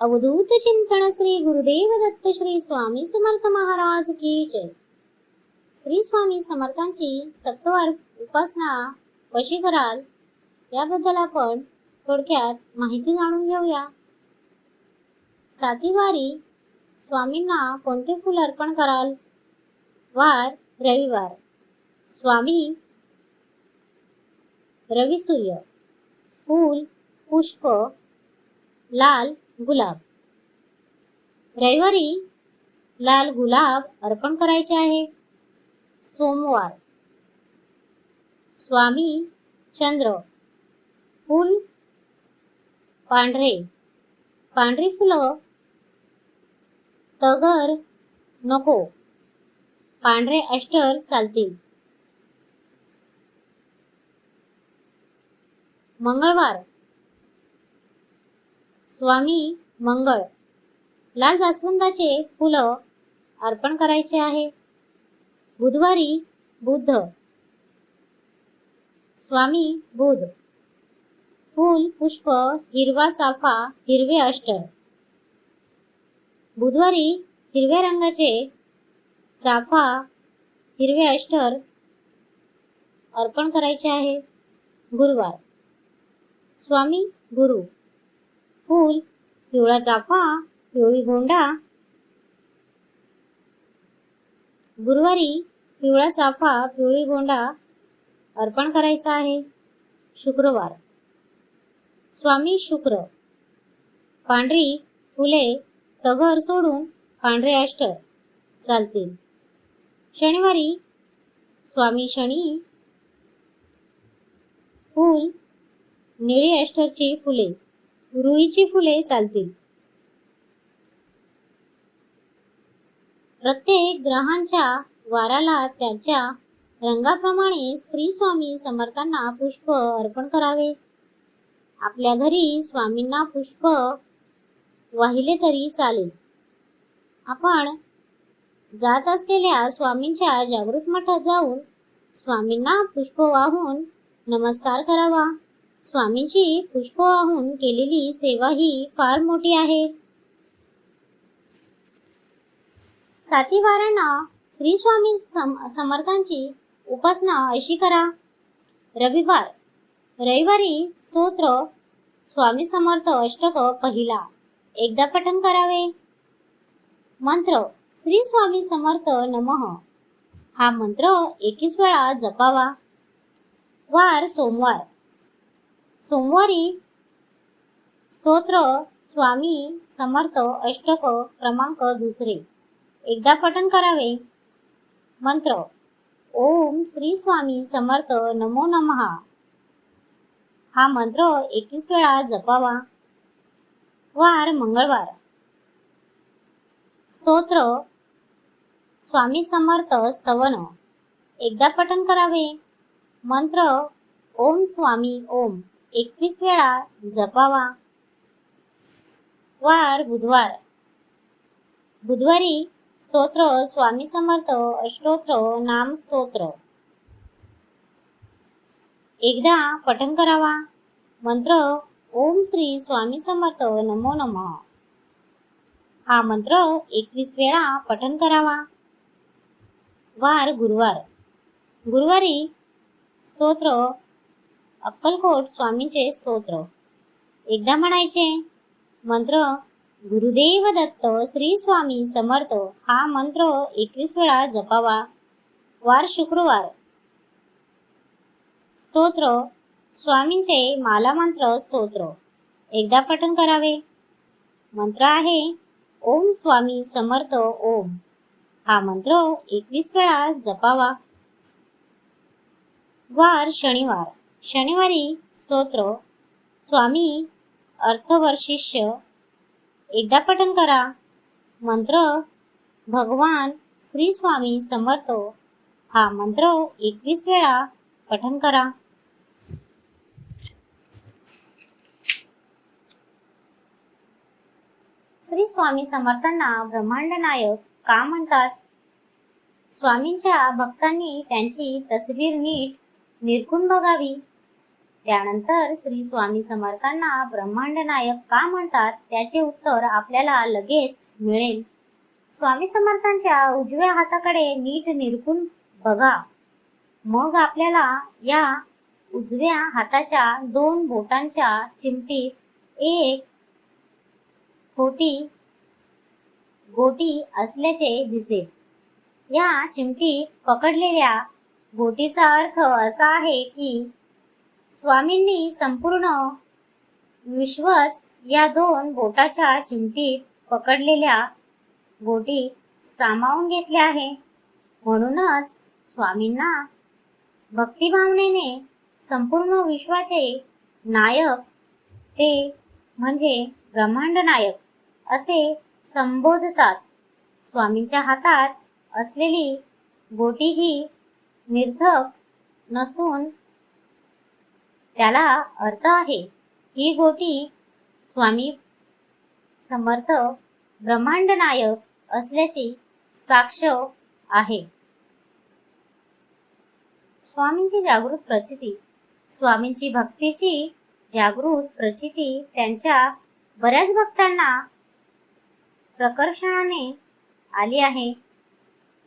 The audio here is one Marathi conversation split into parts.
अवधूत चिंतन श्री गुरुदेव दत्त श्री स्वामी समर्थ महाराज की जय. श्री स्वामी समर्थांची सत्वार उपासना कशी कराल याबद्दल आपण थोडक्यात माहिती जाणून घेऊया. सातीवारी स्वामींना कोणते फूल अर्पण कराल? वार रविवार. स्वामी रवी सूर्य फूल पुष्प लाल गुलाब. रविवारी लाल गुलाब अर्पण करायचे आहे. सोमवार. स्वामी चंद्र. फूल पांढरे. पांढरी फुलं. तगर नको. पांढरे अष्टर चालतील. मंगळवार. स्वामी मंगळ. लाल जास्वंदाचे फुलं अर्पण करायचे आहे. बुधवारी बुद्ध स्वामी बुध. फूल पुष्प हिरवा चाफा हिरवे अष्टर बुधवारी हिरव्या रंगाचे चाफा हिरवे अष्टर अर्पण करायचे आहे. गुरुवार. स्वामी गुरु. फूल पिवळा चाफा पिवळी गोंडा गुरुवारी पिवळा चाफा पिवळी गोंडा अर्पण करायचा आहे. शुक्रवार. स्वामी शुक्र. पांढरी फुले तगर सोडून पांढरे अष्टर चालतील. शनिवारी स्वामी शनी फूल निळी अष्टरची फुले. रुईची फुले चालतील. प्रत्येक ग्रहांच्या वाराला त्याच्या रंगाप्रमाणे श्री स्वामी समर्थांना पुष्प अर्पण करावे. आपल्या घरी स्वामींना पुष्प वाहिले तरी चालेल. आपण जात असलेल्या स्वामींच्या जागृत मठात जाऊन स्वामींना पुष्प वाहून नमस्कार करावा. स्वामींची पुष्प वाहून केलेली सेवा ही फार मोठी आहे. साथीवारांना श्री स्वामी सम समर्थांची उपासना अशी करा. रविवार रविवारी स्तोत्र स्वामी समर्थ अष्टक पहिला एकदा पठण करावे. मंत्र श्री स्वामी समर्थ नमः. हा मंत्र एकवीस वेळा जपावा. वार सोमवार सोमवारी स्तोत्र स्वामी समर्थ अष्टक क्रमांक दुसरे. एकदा पठण करावे. मंत्र ओम श्री स्वामी समर्थ नमो नमः. हा मंत्र एकवीस वेळा जपावा. वार मंगळवार. स्तोत्र स्वामी समर्थ स्तवन. एकदा पठण करावे. मंत्र ओम स्वामी ओम. एकवीस वेळा जपावा. वार बुधवार. बुधवारी स्तोत्र स्वामी समर्थ अष्टोत्र नाम स्तोत्र. एकदा पठन करावा. मंत्र ओम श्री स्वामी समर्थ नमो नमः. हा मंत्र एकवीस वेळा पठन करावा. वार गुरुवार. गुरुवारी स्तोत्र अक्कलकोट स्वामींचे स्तोत्र. एकदा म्हणायचे मंत्र गुरुदेव दत्त श्री स्वामी समर्थ हा मंत्र एकवीस वेळा जपावा. वार शुक्रवार. स्तोत्र स्वामींचे माला मंत्र स्तोत्र. एकदा पठन करावे. मंत्र आहे ओम स्वामी समर्थ ओम. हा मंत्र एकवीस वेळा जपावा. वार शनिवार. शनिवारी स्तोत्र. स्वामी अर्थवर्शिष्य एकदा पठन करा. मंत्र भगवान श्री स्वामी समर्थ. हा मंत्र एकवीस वेळा पठन करा. श्री स्वामी समर्थांना ब्रह्मांड नायक का म्हणतात? स्वामींच्या भक्तांनी त्यांची तस्वीर नीट निरखून बघावी. त्यानंतर श्री स्वामी समर्थांना ब्रह्मांड नायक का म्हणतात त्याचे उत्तर आपल्याला लगेच मिळेल. स्वामी समर्थांच्या उजव्या हाताकडे नीट निरखून बघा. मग आपल्याला या उजव्या हाताच्या दोन बोटांच्या चिमटीत एक खोटी गोटी असल्याचे दिसेल. या चिमटीत पकडलेल्या गोटीचा अर्थ असा आहे की स्वामींनी संपूर्ण विश्वच या दोन बोटाच्या चिमटीत पकडलेल्या बोटी सामावून घेतल्या आहे. म्हणूनच स्वामींना भक्तिभावनेने संपूर्ण विश्वाचे नायक ते म्हणजे ब्रह्मांड नायक असे संबोधतात. स्वामींच्या हातात असलेली गोटी ही निर्थक नसून त्याला अर्थ आहे. ही गोटी स्वामी समर्थ ब्रह्मांड नायक असल्याची साक्ष आहे. स्वामींची जागृत प्रचिती स्वामींची भक्तीची जागृत प्रचिती त्यांच्या बऱ्याच भक्तांना प्रकर्षणाने आली आहे.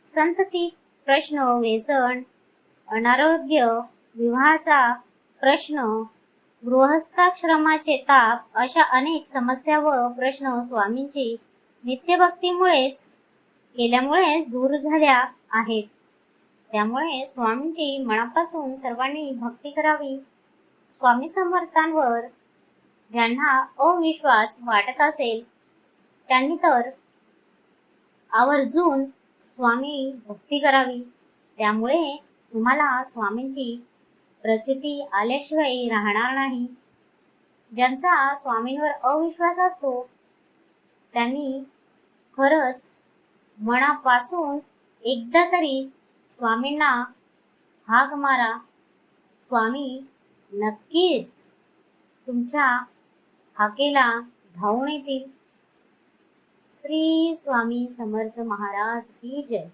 संतती प्रश्न व्यसन अनारोग्य विवाहाचा प्रश्न. गृहस्थाश्रमाचे ताप अशा अनेक समस्या व प्रश्न स्वामींची नित्यभक्तीमुळेच केल्यामुळेच दूर झाल्या आहेत. त्यामुळे स्वामींची मनापासून सर्वांनी भक्ती करावी. स्वामी समर्थांवर ज्यांना अविश्वास वाटत असेल त्यांनी तर आवर्जून स्वामी भक्ती करावी. त्यामुळे तुम्हाला स्वामींची प्रचिती आल्याशिवाय राहणार नाही. ज्यांचा स्वामींवर अविश्वास असतो त्यांनी खरंच मनापासून एकदा तरी स्वामींना हाक मारा. स्वामी नक्कीच तुमच्या हाकेला धावून येतील. श्री स्वामी समर्थ महाराज की जय.